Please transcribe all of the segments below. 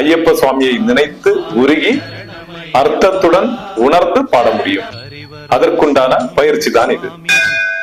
ஐயப்ப சுவாமியை நினைத்து உருகி அர்த்தத்துடன் உணர்ந்து பாட முடியும். அதற்குண்டான பயிற்சி தான் இது.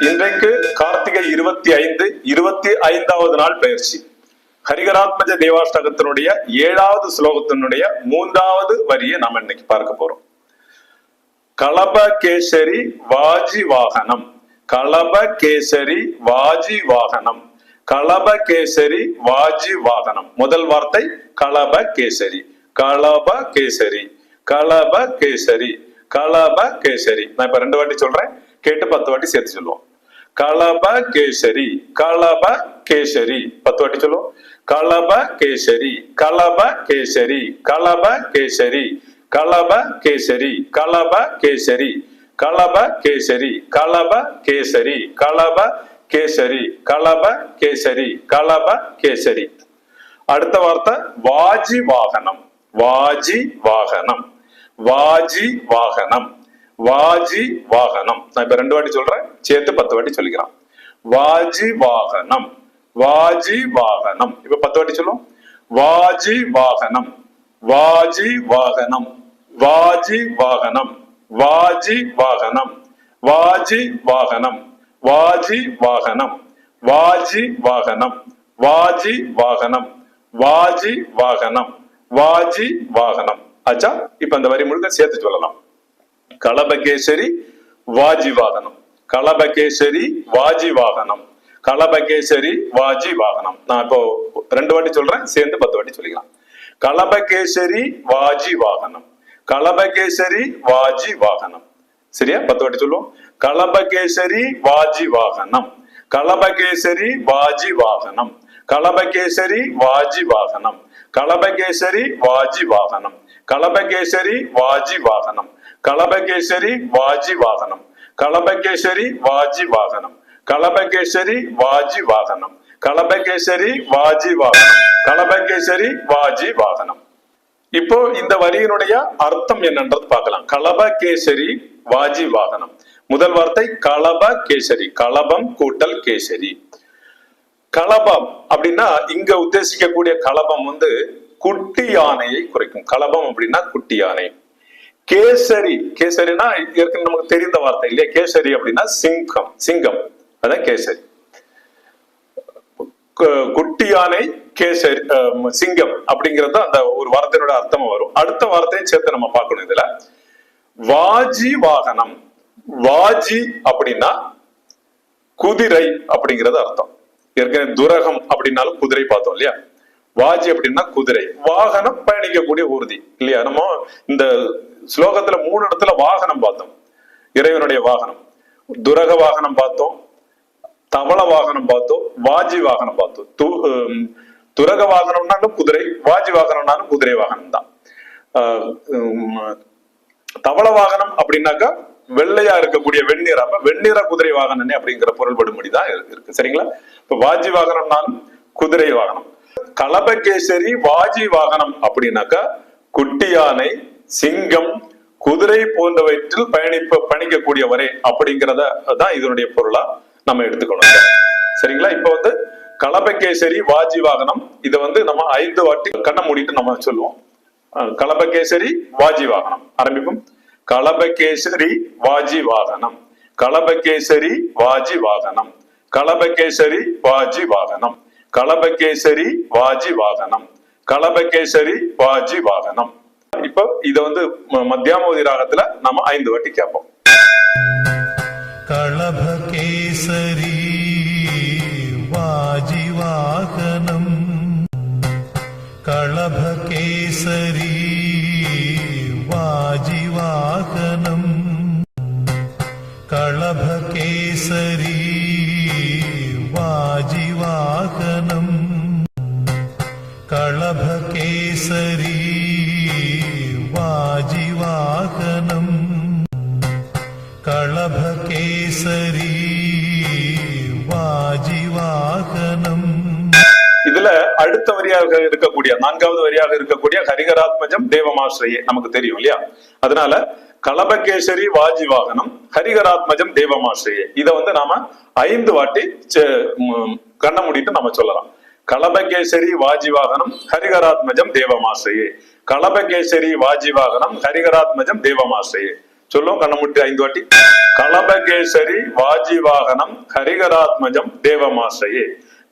இன்றைக்கு கார்த்திகை இருபத்தி ஐந்து இருபத்தி ஐந்தாவது நாள் பயிற்சி. ஹரிகராத்மஜ தேவாஷ்டகத்தினுடைய ஏழாவது ஸ்லோகத்தினுடைய மூன்றாவது வரியை நாம் இன்னைக்கு பார்க்க போறோம். கலபகேசரி வாஜி வாகனம். கலபகேசரி வாஜி வாகனம். கலப கேசரி வாஜி வாதனம் முதல் வார்த்தை கலப கேசரி களப கேசரி கலப கேசரி களப கேசரி நான் இப்ப ரெண்டு வாட்டி சொல்றேன் கேட்டு பத்து வாட்டி சேர்த்து சொல்லுவோம் களப கேசரி களப கேசரி பத்து வாட்டி சொல்லுவோம் களப கேசரி களப கேசரி கலப கேசரி களப கேசரி களப கேசரி களப கேசரி கலப கேசரி களப கேசரி கலப கேசரி கலப கேசரி அடுத்த வார்த்தை வாஜி வாகனம் வாஜி வாகனம் வாஜி வாகனம் வாஜி வாகனம் நான் இப்ப ரெண்டு வாட்டி சொல்றேன் சேர்த்து பத்து வாட்டி சொல்லிக்கிறான் வாஜி வாகனம் வாஜி வாகனம் இப்ப பத்து வாட்டி சொல்லுவோம் வாஜி வாகனம் வாஜி வாகனம் வாஜி வாகனம் வாஜி வாகனம் வாஜி வாகனம் வாஜி வாகனம் வாஜி வாகனம் வாஜி வாகனம் வாஜி வாகனம் வாஜி வாகனம் ஆச்சா இப்ப அந்த வரி முழுக்க சேர்த்து சொல்லலாம். கலபகேசரி வாஜி வாகனம் கலபகேசரி வாஜி வாகனம் கலபகேசரி வாஜி வாகனம் நான் இப்போ ரெண்டு வாட்டி சொல்றேன் சேர்ந்து பத்து வாட்டி சொல்லிக்கலாம். கலபகேசரி வாஜி வாகனம் கலபகேசரி வாஜி வாகனம் சரியா பத்து வாட்டி சொல்லுவோம் கலபகேசரி வாஜி வாகனம் கலபகேசரி வாஜி வாகனம் கலபகேசரி வாஜி வாகனம் கலபகேசரி வாஜி வாகனம் கலபகேசரி வாஜி வாகனம் கலபகேசரி வாஜி வாகனம் கலபகேசரி வாஜி வாகனம் கலபகேசரி வாஜி வாகனம் கலபகேசரி வாஜி வாகனம் கலபகேசரி வாஜி வாகனம் இப்போ இந்த வரியினுடைய அர்த்தம் என்னன்றது பார்க்கலாம் கலபகேசரி வாஜி வாகனம். முதல் வார்த்தை கலப கேசரி. கலபம் கூட்டல் கேசரி. கலபம் அப்படின்னா இங்க உத்தேசிக்கக்கூடிய கலபம் வந்து குட்டி யானையை குறைக்கும். கலபம் அப்படின்னா குட்டி யானை. கேசரி. கேசரினா ஏற்கனவே நமக்கு தெரிந்த வார்த்தை இல்லையா? கேசரி அப்படின்னா சிங்கம். சிங்கம். அதான் கேசரி. கு- குட்டி யானை கேசரி சிங்கம் அப்படிங்கறது அந்த ஒரு வார்த்தையோட அர்த்தம் வரும். அடுத்த வார்த்தையும் சேர்த்து நம்ம பார்க்கணும் இதுல. வாஜி வாகனம் வாஜி அப்படின்னா குதிரை அப்படிங்கிறது அர்த்தம். ஏற்கனவே துரகம் அப்படின்னாலும் குதிரை பார்த்தோம் இல்லையா? வாஜி அப்படின்னா குதிரை. வாகனம் பயணிக்கக்கூடிய ஊர்தி இல்லையா? நம்ம இந்த ஸ்லோகத்துல மூணு இடத்துல வாகனம் பார்த்தோம். இறைவனுடைய வாகனம். துரக வாகனம் பார்த்தோம். தவள வாகனம் பார்த்தோம். வாஜி வாகனம் பார்த்தோம். து- ஹம், துரக வாகனம்னாலும் குதிரை வாஜி வாகனம்னாலும் குதிரை வாகனம் தான் ஆஹ் தவள வாகனம் அப்படின்னாக்கா வெள்ளையா இருக்கக்கூடிய வெண்ணிற அப்ப வெண்ணிற குதிரை வாகனனே அப்படிங்கிற பொருள்படும்படி தான் இருக்கு. சரிங்களா? இப்ப வாஜி வாகனம்னாலும் குதிரை வாகனம். கலபகேசரி வாஜி வாகனம் அப்படின்னாக்கா குட்டி யானை சிங்கம் குதிரை போன்றவற்றில் பயணிப்ப பணிக்கக்கூடிய வரை அப்படிங்கிறத தான் இதனுடைய பொருளா நம்ம எடுத்துக்கணும். சரிங்களா? இப்ப வந்து கலபகேசரி வாஜி வாகனம் இதை வந்து நம்ம ஐந்து வாட்டி கண்ணை மூடிட்டு நம்ம சொல்லுவோம். கலபகேசரி வாஜி வாகனம் ஆரம்பிப்போம். கலபகேசரி வாஜி வாகனம் கலபகேசரி வாஜி வாகனம் கலபகேசரி வாஜி வாகனம் கலபகேசரி வாஜி வாகனம் கலபகேசரி வாஜி வாகனம் இப்ப இத வந்து மத்தியாமோதி ராகத்துல நம்ம ஐந்து வாட்டி கேட்போம் கலபகேசரி வாஜி வாகனம் கலப കേസരി വാജിവാഹനം. കളഭ കേസരി அடுத்த வரியாக இருக்கக்கூடிய நான்காவது வரியாக இருக்கக்கூடிய ஹரிகராத்மஜம் தேவமாஸ்ரயே நமக்கு தெரியும் இல்லையா? அதனால கலபகேசரி வாஜி வாகனம் ஹரிகராத்மஜம் தேவமாஸ்ரயே. இதை வந்து நாம ஐந்து வாட்டி கண்ண ம், நம்ம சொல்லலாம். கலபகேசரி வாஜி வாகனம் ஹரிகராத்மஜம் தேவமாசையே கலபகேசரி வாஜி வாகனம் ஹரிகராத்மஜம் தேவமாசையே சொல்லும் கண்ணமுட்டி ஐந்து வாட்டி. கலபகேசரி வாஜி வாகனம் ஹரிகராத்மஜம் தேவமாசையே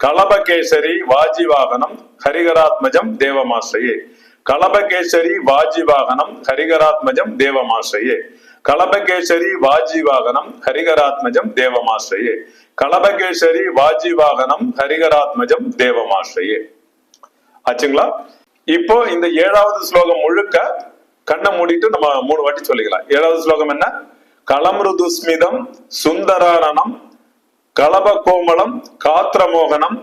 கலபகேசரி வாஜி வாகனம் ஹரிகராத்மஜம் தேவமாசையே. கலபகேசரி வாஜி வாகனம் ஹரிகராத்மஜம் தேவமாசையே. கலபகேசரி வாஜி வாகனம் ஹரிகராத்மஜம் தேவமாசையே. கலபகேசரி வாஜி வாகனம் ஹரிகராத்மஜம் தேவமாசையே. ஆச்சுங்களா? இப்போ இந்த ஏழாவது ஸ்லோகம் முழுக்க கண்ணை மூடிட்டு நம்ம மூணு வாட்டி சொல்லிக்கலாம். ஏழாவது ஸ்லோகம் என்ன? கலம்ருதுஸ்மிதம் சுந்தரானனம் கலப கோமலம் காத்திரமோகனம்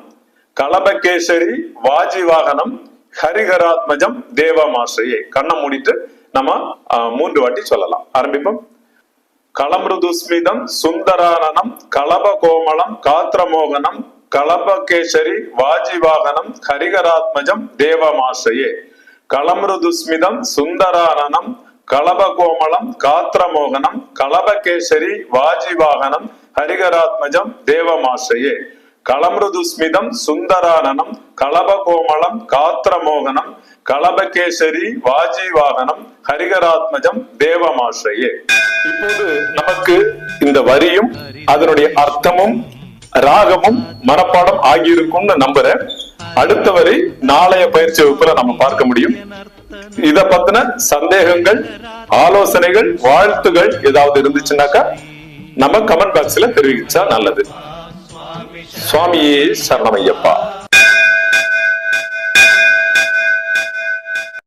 கலபகேசரி வாஜிவாகனம் ஹரிஹராத்மஜம் தேவமாசையே. கண்ணை மூடிட்டு நம்ம மூன்று வாட்டி சொல்லலாம். ஆரம்பிப்போம். களமிருதுஸ்மிதம் சுந்தரானனம் கலப கோமளம் காத்திரமோகனம் கலபகேசரி வாஜிவாகனம் ஹரிகராத்மஜம் தேவமாசையே. களமிருதுஸ்மிதம் சுந்தரானனம் கலபகோமளம் காத்திரமோகனம் கலபகேசரி வாஜிவாகனம் ஹரிகராத்மஜம் தேவமாசையே. களமிருதுஸ்மிதம் சுந்தரானனம் கலபகோமளம் காத்திரமோகனம் கலபகேசரி வாஜிவாகனம் ஹரிகராத்மஜம் தேவமாசையே. இப்போது நமக்கு இந்த வரியும் அதனுடைய அர்த்தமும் ராகமும் மனப்பாடம் ஆகியிருக்கும்னு நம்புறேன் அடுத்த வரி நாளைய பயிற்சி வகுப்புல நம்ம பார்க்க முடியும். இத பத்தின சந்தேகங்கள் ஆலோசனைகள் வாழ்த்துகள் ஏதாவது இருந்துச்சுன்னாக்கா நம்ம கமெண்ட் பாக்ஸ்ல தெரிவிச்சா நல்லது. சுவாமியே சரணமையப்பா.